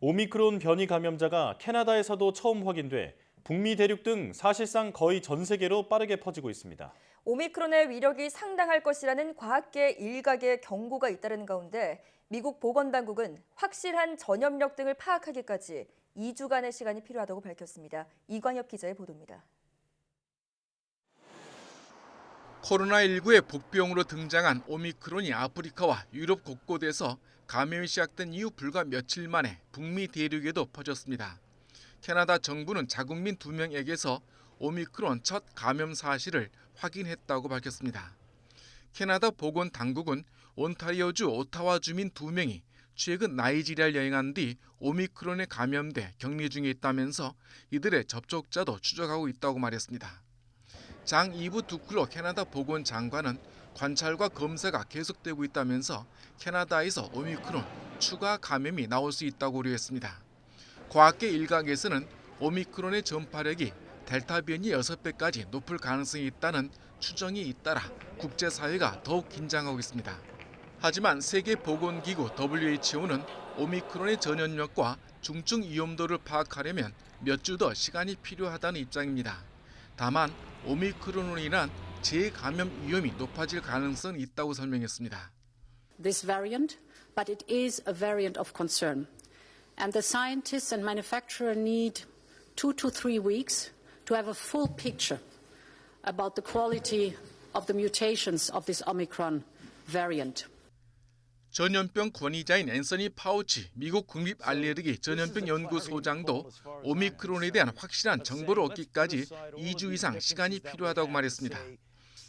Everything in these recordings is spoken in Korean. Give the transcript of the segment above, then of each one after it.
오미크론 변이 감염자가 캐나다에서도 처음 확인돼 북미 대륙 등 사실상 거의 전 세계로 빠르게 퍼지고 있습니다. 오미크론의 위력이 상당할 것이라는 과학계 일각의 경고가 잇따르는 가운데 미국 보건당국은 확실한 전염력 등을 파악하기까지 2주간의 시간이 필요하다고 밝혔습니다. 이광엽 기자의 보도입니다. 코로나19의 복병으로 등장한 오미크론이 아프리카와 유럽 곳곳에서 감염이 시작된 이후 불과 며칠 만에 북미 대륙에도 퍼졌습니다. 캐나다 정부는 자국민 2명에게서 오미크론 첫 감염 사실을 확인했다고 밝혔습니다. 캐나다 보건 당국은 온타리오주 오타와 주민 2명이 최근 나이지리아를 여행한 뒤 오미크론에 감염돼 격리 중에 있다면서 이들의 접촉자도 추적하고 있다고 말했습니다. 장 이브 두클로 캐나다 보건장관은 관찰과 검사가 계속되고 있다면서 캐나다에서 오미크론 추가 감염이 나올 수 있다고 우려했습니다. 과학계 일각에서는 오미크론의 전파력이 델타 변이 6배까지 높을 가능성이 있다는 추정이 잇따라 국제사회가 더욱 긴장하고 있습니다. 하지만 세계보건기구 WHO는 오미크론의 전염력과 중증 위험도를 파악하려면 몇 주 더 시간이 필요하다는 입장입니다. 다만 오미크론으로 인한 재감염 위험이 높아질 가능성은 있다고 설명했습니다. this variant, but it is a variant of concern. And the scientists and manufacturer need two to three weeks to have a full picture about the quality of the mutations of this Omicron variant. 전염병 권위자인 앤서니 파우치 미국 국립 알레르기 전염병 연구소장도 오미크론에 대한 확실한 정보를 얻기까지 2주 이상 시간이 필요하다고 말했습니다.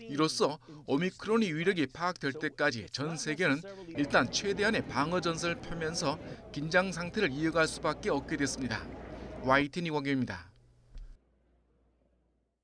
이로써 오미크론의 위력이 파악될 때까지 전 세계는 일단 최대한의 방어 전선을 펴면서 긴장 상태를 이어갈 수밖에 없게 됐습니다. YTN 이광규입니다.